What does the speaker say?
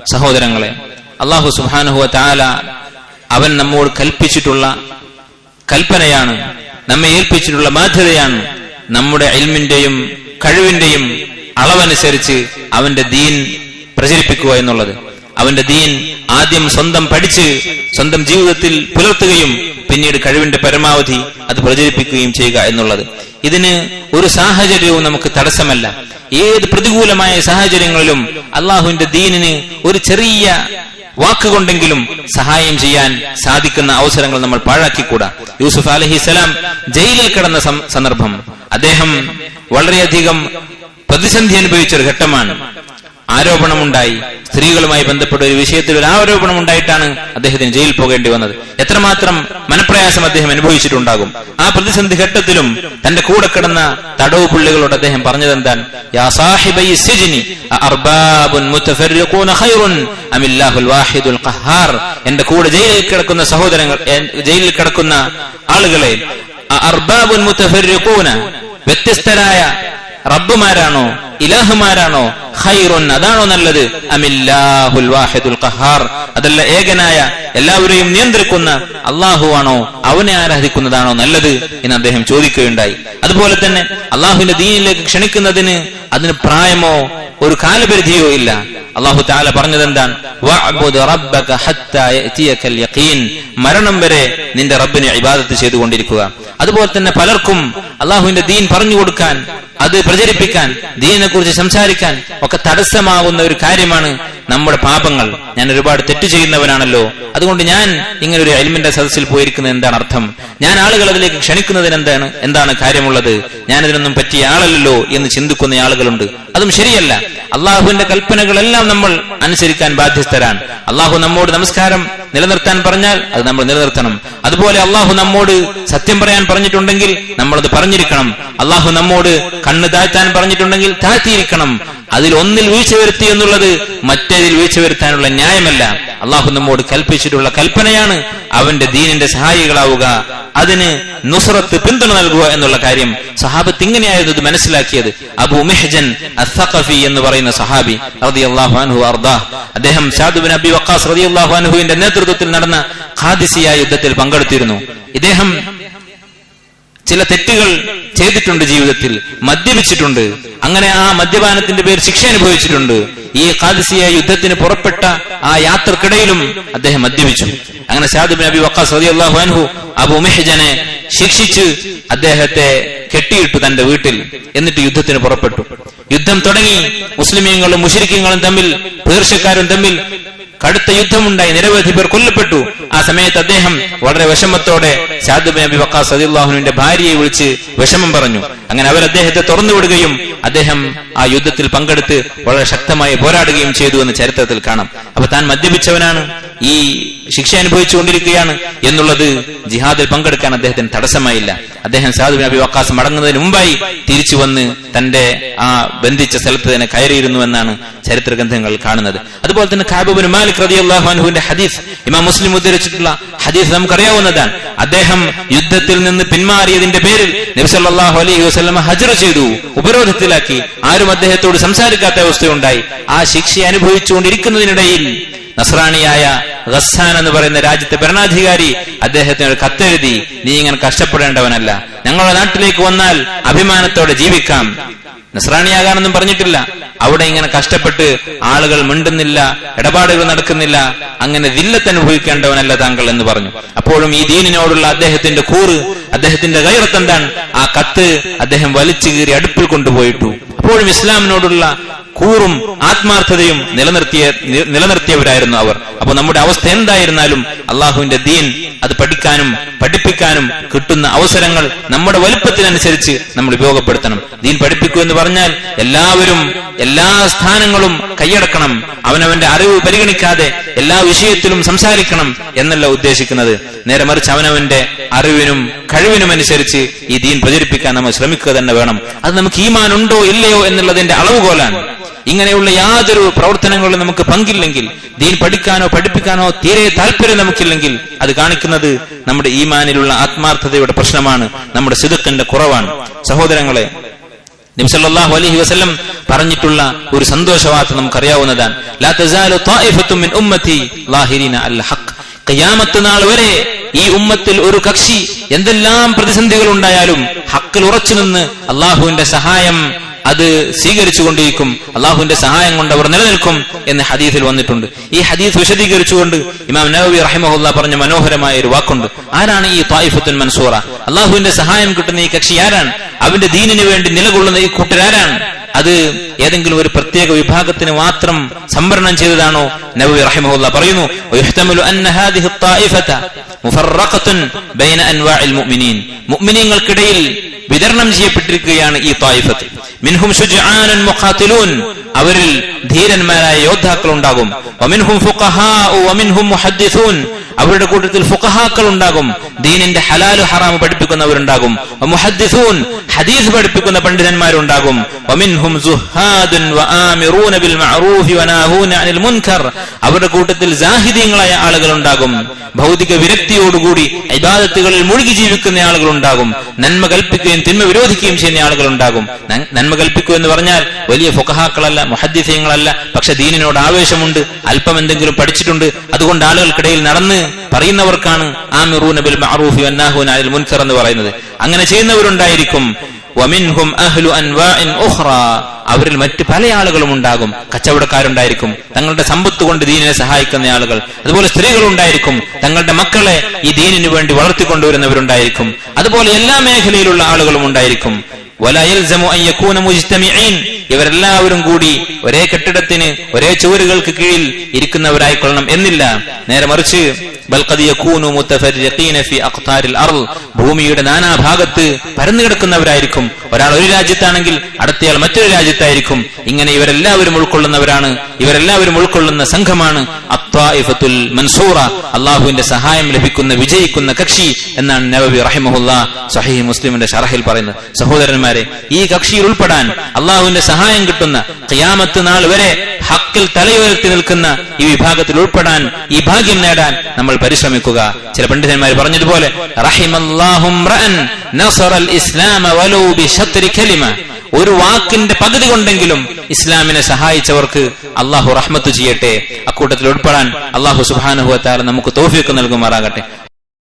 സഹോദരങ്ങളെ അള്ളാഹു സുബാനുഹുവ താല അവൻ നമ്മോട് കൽപ്പിച്ചിട്ടുള്ള കൽപ്പനയാണ് നമ്മെ ഏൽപ്പിച്ചിട്ടുള്ള ബാധ്യതയാണ് നമ്മുടെ എൽമിന്റെയും കഴിവിന്റെയും അളവനുസരിച്ച് അവന്റെ ദീൻ പ്രചരിപ്പിക്കുക എന്നുള്ളത്. അവന്റെ ദീൻ ആദ്യം സ്വന്തം പഠിച്ച് സ്വന്തം ജീവിതത്തിൽ പുലർത്തുകയും പിന്നീട് കഴിവിന്റെ പരമാവധി അത് പ്രചരിപ്പിക്കുകയും ചെയ്യുക എന്നുള്ളത്. ഇതിന് ഒരു സാഹചര്യവും നമുക്ക് തടസ്സമല്ല. ഏത് പ്രതികൂലമായ സാഹചര്യങ്ങളിലും അള്ളാഹുവിന്റെ ദീനിന് ഒരു ചെറിയ വാക്കുകൊണ്ടെങ്കിലും സഹായം ചെയ്യാൻ സാധിക്കുന്ന അവസരങ്ങൾ നമ്മൾ പാഴാക്കിക്കൂടാ. യൂസുഫ് അലഹിസലാം ജയിലിൽ കിടന്ന സന്ദർഭം. അദ്ദേഹം വളരെയധികം പ്രതിസന്ധി അനുഭവിച്ച ഒരു ഘട്ടമാണ്. ആരോപണമുണ്ടായി. സ്ത്രീകളുമായി ബന്ധപ്പെട്ട ഒരു വിഷയത്തിൽ ഒരു ആരോപണം ഉണ്ടായിട്ടാണ് അദ്ദേഹത്തിന് ജയിലിൽ പോകേണ്ടി വന്നത്. എത്രമാത്രം മനപ്രയാസം അദ്ദേഹം അനുഭവിച്ചിട്ടുണ്ടാകും. ആ പ്രതിസന്ധി ഘട്ടത്തിലും തന്റെ കൂടെ കിടന്ന തടവ് പുള്ളികളോട് അദ്ദേഹം പറഞ്ഞത് എന്താണ് എന്റെ കൂടെ ജയിലിൽ കിടക്കുന്ന സഹോദരങ്ങൾ ജയിലിൽ കിടക്കുന്ന ആളുകളെ അർബാബുൻ മുതഫർരിഖൂന വ്യത്യസ്തരായ റബ്ബുമാരാണോ? ഇലാഹുമാരാണോ? ഖൈറുൻ. അതാണോ നല്ലത്? അമില്ലാഹുൽ വാഹിദുൽ ഖഹാർ. അതല്ല ഏകനായ എല്ലാവരെയും നിയന്ത്രിക്കുന്ന അള്ളാഹു ആണോ അവനെ ആരാധിക്കുന്നതാണോ നല്ലത് എന്ന് അദ്ദേഹം ചോദിക്കുകയുണ്ടായി. അതുപോലെ തന്നെ അള്ളാഹുവിന്റെ ദീനിലേക്ക് ക്ഷണിക്കുന്നതിന് അതിന് പ്രായമോ ഒരു കാലപരിധിയോ ഇല്ല. അള്ളാഹു താല പറഞ്ഞത് എന്താണ് മരണം വരെ നിന്റെ റബ്ബിനെ ഇബാദത്ത് ചെയ്തുകൊണ്ടിരിക്കുക. അതുപോലെ തന്നെ പലർക്കും അള്ളാഹുവിന്റെ ദീൻ പറഞ്ഞു കൊടുക്കാൻ അത് പ്രചരിപ്പിക്കാൻ ദീനിനെ കുറിച്ച് സംസാരിക്കാൻ ഒക്കെ തടസ്സമാവുന്ന ഒരു കാര്യമാണ് നമ്മുടെ പാപങ്ങൾ. ഞാൻ ഒരുപാട് തെറ്റ് ചെയ്യുന്നവനാണല്ലോ. അതുകൊണ്ട് ഞാൻ ഇങ്ങനെ ഒരു അൽമിന്റെ സദസ്സിൽ പോയിരിക്കുന്നത് എന്താണ് അർത്ഥം? ഞാൻ ആളുകൾ അതിലേക്ക് ക്ഷണിക്കുന്നതിന് എന്താണ് എന്താണ് കാര്യമുള്ളത്? ഞാൻ ഇതിനൊന്നും പറ്റിയ ആളല്ലല്ലോ എന്ന് ചിന്തിക്കുന്ന ആളുകളുണ്ട്. അതും ശരിയല്ല. അള്ളാഹുവിന്റെ കൽപ്പനകളെല്ലാം നമ്മൾ അനുസരിക്കാൻ ബാധ്യസ്ഥരാണ്. അള്ളാഹു നമ്മോട് നമസ്കാരം നിലനിർത്താൻ പറഞ്ഞാൽ അത് നമ്മൾ നിലനിർത്തണം. അതുപോലെ അള്ളാഹു നമ്മോട് സത്യം പറയാൻ പറഞ്ഞിട്ടുണ്ടെങ്കിൽ നമ്മളത് പറഞ്ഞിരിക്കണം. അള്ളാഹു നമ്മോട് കണ്ണ് താഴ്ത്താൻ പറഞ്ഞിട്ടുണ്ടെങ്കിൽ താഴ്ത്തിയിരിക്കണം. അതിൽ ഒന്നിൽ വീഴ്ച വരുത്തി എന്നുള്ളത് മറ്റേതിൽ വീഴ്ച വരുത്താനുള്ള ന്യായമല്ല. അള്ളാഹു നമ്മോട് കൽപ്പിച്ചിട്ടുള്ള കൽപ്പനയാണ് അവന്റെ ദീനിന്റെ സഹായികളാവുക. അതിന് നുസറത്ത് പിന്തുണ നൽകുക എന്നുള്ള കാര്യം സഹാബത്ത് ഇങ്ങനെയായിരുന്നു ഇത് മനസ്സിലാക്കിയത്. അബു മെഹജൻ എന്ന് പറയുന്ന സഹാബി അൻഹു അർദാ. അദ്ദേഹം ഷാദ് ബിൻ അബി റളിയല്ലാഹു അൻഹുവിന്റെ നേതൃത്വത്തിൽ നടന്ന ഖാദിസിയ യുദ്ധത്തിൽ പങ്കെടുത്തിരുന്നു. ഇദ്ദേഹം ചില തെറ്റുകൾ ചെയ്തിട്ടുണ്ട് ജീവിതത്തിൽ മദ്യപിച്ചിട്ടുണ്ട്. അങ്ങനെ ആ മദ്യപാനത്തിന്റെ പേര് ശിക്ഷ അനുഭവിച്ചിട്ടുണ്ട്. ഈ കാദിസിയ യുദ്ധത്തിന് പുറപ്പെട്ട ആ യാത്രക്കിടയിലും അദ്ദേഹം മദ്യപിച്ചു. അങ്ങനെ സാദ് ബിൻ അബി വക്കാസ് റളിയല്ലാഹു അൻഹു അബു മെഹജനെ ശിക്ഷിച്ച് അദ്ദേഹത്തെ കെട്ടിയിട്ടു തന്റെ വീട്ടിൽ എന്നിട്ട് യുദ്ധത്തിന് പുറപ്പെട്ടു. യുദ്ധം തുടങ്ങി മുസ്ലിമീങ്ങളും മുഷരിക്കങ്ങളും തമ്മിൽ പേർഷ്യക്കാരും തമ്മിൽ കടുത്ത യുദ്ധമുണ്ടായി. നിരവധി പേർ കൊല്ലപ്പെട്ടു. ആ സമയത്ത് അദ്ദേഹം വളരെ വിഷമത്തോടെ സാദ് ബിൻ അബി വക്കാസ് സദിള്ളാഹുവിന്റെ ഭാര്യയെ വിളിച്ച് വിഷമം പറഞ്ഞു. അങ്ങനെ അവർ അദ്ദേഹത്തെ തുറന്നുവിടുകയും അദ്ദേഹം ആ യുദ്ധത്തിൽ പങ്കെടുത്ത് വളരെ ശക്തമായി പോരാടുകയും ചെയ്തു എന്ന് ചരിത്രത്തിൽ കാണാം. അപ്പൊ താൻ മദ്യപിച്ചവനാണ്? ഈ ശിക്ഷ അനുഭവിച്ചുകൊണ്ടിരിക്കുകയാണ് എന്നുള്ളത് ജിഹാദിൽ പങ്കെടുക്കാൻ അദ്ദേഹത്തിന് തടസ്സമായില്ല. അദ്ദേഹം സാധു നബി വക്കാസ് മടങ്ങുന്നതിന് മുമ്പായി തിരിച്ചു വന്ന് തന്റെ ആ ബന്ധിച്ച സ്ഥലത്ത് തന്നെ കയറിയിരുന്നു എന്നാണ് ചരിത്ര ഗ്രന്ഥങ്ങൾ കാണുന്നത്. അതുപോലെ തന്നെ ഖാബുബിന് മാലിക് റതി അൻഹുവിന്റെ ഹദീസ് ഇമാം മുസ്ലിം ഉദ്ധരിച്ചിട്ടുള്ള ഹദീസ് നമുക്കറിയാവുന്നതാണ്. അദ്ദേഹം യുദ്ധത്തിൽ നിന്ന് പിന്മാറിയതിന്റെ പേരിൽ നബി സല്ലല്ലാഹു അലൈഹി വസ്ലമ ഹജർ ചെയ്തു ഉപരോധത്തിലാക്കി. ആരും അദ്ദേഹത്തോട് സംസാരിക്കാത്ത അവസ്ഥയുണ്ടായി. ആ ശിക്ഷ അനുഭവിച്ചുകൊണ്ടിരിക്കുന്നതിനിടയിൽ നസ്രാണിയായ ഗസ്സാൻ എന്ന് പറയുന്ന രാജ്യത്തെ ഭരണാധികാരി അദ്ദേഹത്തിന് ഒരു കത്തെഴുതി നീ ഇങ്ങനെ കഷ്ടപ്പെടേണ്ടവനല്ല. ഞങ്ങളുടെ നാട്ടിലേക്ക് വന്നാൽ അഭിമാനത്തോടെ ജീവിക്കാം. നസ്രാണിയാകാനൊന്നും പറഞ്ഞിട്ടില്ല. അവിടെ ഇങ്ങനെ കഷ്ടപ്പെട്ട് ആളുകൾ മിണ്ടുന്നില്ല ഇടപാടുകൾ നടക്കുന്നില്ല. അങ്ങനെ ദില്ലത്ത് അനുഭവിക്കേണ്ടവനല്ല താങ്കൾ എന്ന് പറഞ്ഞു. അപ്പോഴും ഈ ദീനിനോടുള്ള അദ്ദേഹത്തിന്റെ കൂറ് അദ്ദേഹത്തിന്റെ കൈറത്ത് എന്താണ്? ആ കത്ത് അദ്ദേഹം വലിച്ചു കീറി അടുപ്പിൽ കൊണ്ടുപോയിട്ടു. അപ്പോഴും ഇസ്ലാമിനോടുള്ള കൂറും ആത്മാർത്ഥതയും നിലനിർത്തിയ നിലനിർത്തിയവരായിരുന്നു അവർ. അപ്പൊ നമ്മുടെ അവസ്ഥ എന്തായിരുന്നാലും അള്ളാഹുവിന്റെ ദീൻ അത് പഠിക്കാനും പഠിപ്പിക്കാനും കിട്ടുന്ന അവസരങ്ങൾ നമ്മുടെ വലുപ്പത്തിനനുസരിച്ച് നമ്മൾ ഉപയോഗപ്പെടുത്തണം. ദീൻ പഠിപ്പിക്കൂ എന്ന് പറഞ്ഞാൽ എല്ലാവരും എല്ലാ സ്ഥാനങ്ങളും കൈയടക്കണം. അവനവന്റെ അറിവ് പരിഗണിക്കാതെ എല്ലാ വിഷയത്തിലും സംസാരിക്കണം എന്നല്ല ഉദ്ദേശിക്കുന്നത്. നേരെ മറിച്ച് അവനവന്റെ അറിവിനും കഴിവിനും അനുസരിച്ച് ഈ ദീൻ പ്രചരിപ്പിക്കാൻ നമ്മൾ ശ്രമിക്കുക തന്നെ വേണം. അത് നമുക്ക് ഈമാൻ ഉണ്ടോ ഇല്ലയോ എന്നുള്ളതിന്റെ അളവുകോലാണ്. ഇങ്ങനെയുള്ള യാതൊരു പ്രവർത്തനങ്ങളും നമുക്ക് പങ്കില്ലെങ്കിൽ ദീൻ പഠിക്കാനോ പഠിപ്പിക്കാനോ തീരെ താല്പര്യം നമുക്കില്ലെങ്കിൽ അത് കാണിക്കുന്നത് നമ്മുടെ ഈമാനിലുള്ള ആത്മാർത്ഥതയുടെ പ്രശ്നമാണ് നമ്മുടെ സിദുക്കന്റെ കുറവാണ്. സഹോദരങ്ങളെ നബി സല്ലല്ലാഹു അലൈഹി വസല്ലം പറഞ്ഞിട്ടുള്ള ഒരു സന്തോഷവാർത്ത നമുക്കറിയാവുന്നതാണ്. വരെ ഈ ഉമ്മത്തിൽ ഒരു കക്ഷി എന്തെല്ലാം പ്രതിസന്ധികൾ ഉണ്ടായാലും ഹക്കിൽ ഉറച്ചു നിന്ന് അള്ളാഹുവിന്റെ സഹായം അത് സ്വീകരിച്ചുകൊണ്ടിരിക്കും. അള്ളാഹുവിന്റെ സഹായം കൊണ്ട് അവർ നിലനിൽക്കും എന്ന് ഹദീസിൽ വന്നിട്ടുണ്ട്. ഈ ഹദീസ് വിശദീകരിച്ചുകൊണ്ട് ഇമാം നബി റഹിമഹുല്ല പറഞ്ഞ മനോഹരമായ ഒരു വാക്കുണ്ട്. ആരാണ് ഈ തായിഫത്തുൻ മൻസൂറ? അള്ളാഹുവിന്റെ സഹായം കിട്ടുന്ന ഈ കക്ഷി ആരാണ്? അവന്റെ ദീനിനു വേണ്ടി നിലകൊള്ളുന്ന ഈ കൂട്ടരാരാണ് അത് ഏതെങ്കിലും ഒരു പ്രത്യേക വിഭാഗത്തിന് മാത്രം സംവരണം ചെയ്തതാണോ? നബി റഹിമഹുല്ല പറയുന്നു മുഅ്മിനീങ്ങൾക്കിടയിൽ വിതരണം ചെയ്യപ്പെട്ടിരിക്കുകയാണ് ഈ തായിഫത്ത് മിൻഹും ശുജആനൻ മുഖാത്തിലൂൻ അവരിൽ ധീരന്മാരായ യോദ്ധാക്കൾ ഉണ്ടാകും വമിൻഹും ഫുഖഹാഉ വമിൻഹും മുഹദ്ദിസൂൻ അവരുടെ കൂട്ടത്തിൽ ഫുഖഹാക്കൾ ഉണ്ടാകും. ദീനിന്റെ ഹലാൽ ഹറാമ് പഠിപ്പിക്കുന്നവരുണ്ടാകും. മുഹദ്ദിസൂൻ ഹദീസ് പഠിപ്പിക്കുന്ന പണ്ഡിതന്മാരുണ്ടാകും. അവരുടെ കൂട്ടത്തിൽ ജാഹിദീങ്ങളായ ആളുകൾ ഉണ്ടാകും ഭൗതിക വിരക്തിയോടുകൂടി ഇബാദത്തുകളിൽ മുഴുകി ജീവിക്കുന്ന ആളുകൾ ഉണ്ടാകും നന്മ കൽപ്പിക്കുകയും തിന്മ വിരോധിക്കുകയും ചെയ്യുന്ന ആളുകൾ ഉണ്ടാകും നന്മ കൽപ്പിക്കുക എന്ന് പറഞ്ഞാൽ വലിയ ഫുഖഹാക്കളല്ല മുഹദ്ദിസീങ്ങളല്ല. പക്ഷെ ദീനിനോട് ആവേശമുണ്ട് അല്പം എന്തെങ്കിലും പഠിച്ചിട്ടുണ്ട്. അതുകൊണ്ട് ആളുകൾക്കിടയിൽ നടന്ന് പറയുന്നവർക്കാണ് ആമിറൂന മഅറൂഫി വന്നാഹൂന അനിൽ മുൻകർ എന്ന് പറയുന്നത്. അങ്ങനെ ചെയ്യുന്നവരുണ്ടായിരിക്കും. വമിൻഹും അഹ്ലു അൻവാഇൻ ഉഖ്റ. അവരിൽ മറ്റ് പല ആളുകളും ഉണ്ടാകും. കച്ചവടക്കാരുണ്ടായിരിക്കും. തങ്ങളുടെ സമ്പത്ത് കൊണ്ട് ദീനിനെ സഹായിക്കുന്ന ആളുകൾ. അതുപോലെ സ്ത്രീകളുണ്ടായിരിക്കും തങ്ങളുടെ മക്കളെ ഈ ദീനിനു വേണ്ടി വളർത്തിക്കൊണ്ടുവരുന്നവരുണ്ടായിരിക്കും. അതുപോലെ എല്ലാ മേഖലയിലുള്ള ആളുകളും ഉണ്ടായിരിക്കും. ഇവരെല്ലാവരും കൂടി ഒരേ കെട്ടിടത്തിന് ഒരേ ചുവരുകൾക്ക് കീഴിൽ ഇരിക്കുന്നവരായിക്കൊള്ളണം എന്നില്ല. നേരെ മറിച്ച് ബൽ ഖദ് യകൂനു മുതഫർരിഖീന ഫി അഖ്താരിൽ ഭൂമിയുടെ നാനാഭാഗത്ത് പരന്നു കിടക്കുന്നവരായിരിക്കും. ഒരാൾ ഒരു രാജ്യത്താണെങ്കിൽ അടുത്തയാൾ മറ്റൊരു രാജ്യത്തായിരിക്കും. ഇങ്ങനെ ഇവരെല്ലാവരും ഉൾക്കൊള്ളുന്നവരാണ് ഇവരെല്ലാവരും ഉൾക്കൊള്ളുന്ന സംഘമാണ് അത്വാഇഫത്തുൽ മൻസൂറ. അള്ളാഹുവിന്റെ സഹായം ലഭിക്കുന്ന വിജയിക്കുന്ന കക്ഷി എന്നാണ് നവബി റഹിമഹുല്ല സഹീ മുസ്ലിമിന്റെ ഷറഹിൽ പറയുന്നത്. സഹോദരന്മാരെ ഈ കക്ഷിയിൽ ഉൾപ്പെടാൻ അള്ളാഹുവിന്റെ സഹായം കിട്ടുന്ന ഖിയാമത്ത് നാൾ വരെ ഹക്കിൽ തലയുയർത്തി നിൽക്കുന്ന ഈ വിഭാഗത്തിൽ ഉൾപ്പെടാൻ ഈ ഭാഗ്യം നേടാൻ നമ്മൾ പരിശ്രമിക്കുക. ചില പണ്ഡിതന്മാർ പറഞ്ഞതുപോലെ ഒരു വാക്കിന്റെ പകുതി കൊണ്ടെങ്കിലും ഇസ്ലാമിനെ സഹായിച്ചവർക്ക് അള്ളാഹു റഹ്മത്ത് ചെയ്യട്ടെ. അക്കൂട്ടത്തിൽ ഉൾപ്പെടാൻ അള്ളാഹു സുബാനുഭവത്താൽ നമുക്ക് തോഫിയൊക്കെ നൽകുമാറാകട്ടെ.